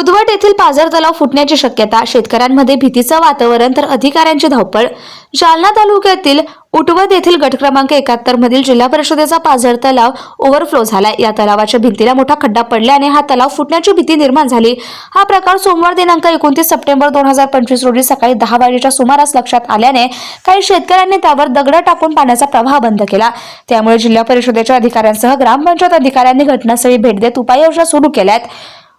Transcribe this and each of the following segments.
उदवट येथील पाझर तलाव फुटण्याची शक्यता शेतकऱ्यांमध्ये भीतीचं वातावरण तर अधिकाऱ्यांची धावपळ. जालना तालुक्यातील उटवत येथील गट क्रमांक एकाहत्तर मधील जिल्हा परिषदेचा पाझर तलाव ओव्हरफ्लो झाला या तलावाच्या भिंतीला मोठा खड्डा पडल्याने हा तलाव फुटण्याची भीती निर्माण झाली. हा प्रकार सोमवार दिनांक एकोणतीस सप्टेंबर दोन हजार पंचवीस रोजी सकाळी दहा वाजेच्या सुमारास लक्षात आल्याने काही शेतकऱ्यांनी त्यावर दगड टाकून पाण्याचा प्रवाह बंद केला. त्यामुळे जिल्हा परिषदेच्या अधिकाऱ्यांसह ग्रामपंचायत अधिकाऱ्यांनी घटनास्थळी भेट देत उपाययोजना सुरू केल्या आहेत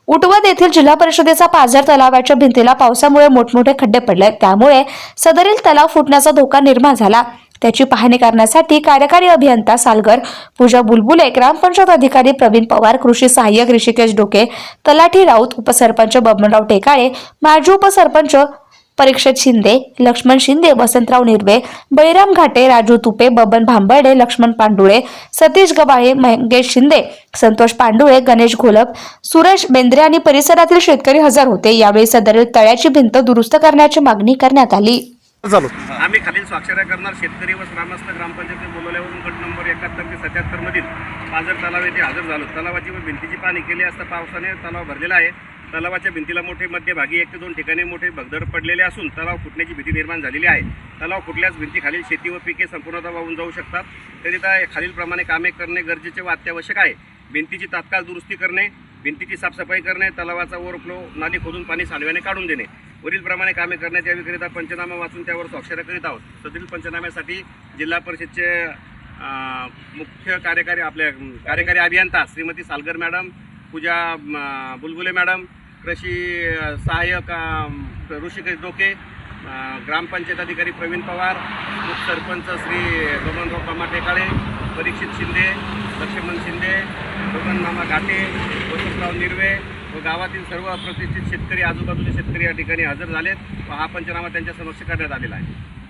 उटवत येथील जिल्हा परिषदेचा पाझर तलावाच्या भिंतीला पावसामुळे मोठमोठे खड्डे पडले. त्यामुळे सदरील तलाव फुटण्याचा धोका निर्माण झाला. त्याची पाहणी करण्यासाठी कार्यकारी अभियंता सालगर पूजा बुलबुले ग्रामपंचायत अधिकारी प्रवीण पवार कृषी सहाय्यक ऋषिकेश डोके तलाठी राऊत उपसरपंच बबनराव टेकाळे माजी उपसरपंच परीक्षित शिंदे लक्ष्मण शिंदे वसंतराव निर्वे बळीराम घाटे राजू तुपे बबन भांबर्डे लक्ष्मण पांडुळे सतीश गवाळे मंगेश शिंदे संतोष पांडुळे गणेश घोलप सुरेश बेंद्रे आणि परिसरातील शेतकरी हजर होते. यावेळी सदरील तळ्याची भिंत दुरुस्त करण्याची मागणी करण्यात आली. आम्ही खालील स्वाक्षऱ्या करणार. शेतकरी व ग्रामस्थ ग्रामपंचायतीत बोलवल्यावरून गट नंबर एकाहत्तर ते सत्याहत्तर मधील पाझर तलाव येथे हजर झालो. तलावाची व भिंतीची पाणी केली असता पावसाने तलाव भरलेला आहे. तलावाच्या भिंतीला मोठे मध्यभागी एक ते दोन ठिकाणी मोठे भगदड पडलेले असून तलाव फुटण्याची भीती निर्माण झालेली आहे. तलाव फुटल्यास भिंतीखालील शेती व पिके संपूर्णतः वाहून जाऊ शकतात. तरीता खालीलप्रमाणे कामे करणे गरजेचे व अत्यावश्यक आहे. भिंतीची तात्काळ दुरुस्ती करणे भिंतीची साफसफाई करणे तलावाचा ओव्हरफ्लो नाली खोदून पाणी सांडव्याने काढून देणे. वरीलप्रमाणे कामे करण्यात यावीकरिता पंचनामा वाचून त्यावर स्वाक्षऱ्या करीत आहोत. सदरील पंचनाम्यासाठी जिल्हा परिषदचे मुख्य कार्यकारी आपल्या कार्यकारी अभियंता श्रीमती सालगर मॅडम पूजा बुलबुले मॅडम कृषी सहाय्यक ऋषिकेश डोके ग्रामपंचायत अधिकारी प्रवीण पवार उपसरपंच श्री बबनराव पमा टेकाळे परीक्षित शिंदे लक्ष्मण शिंदे बबन मामा घाटे वसंतराव निर्वे व गावातील सर्व प्रतिष्ठित शेतकरी आजूबाजूचे शेतकरी या ठिकाणी हजर झालेत व हा पंचनामा त्यांच्या समक्ष करण्यात आलेला आहे.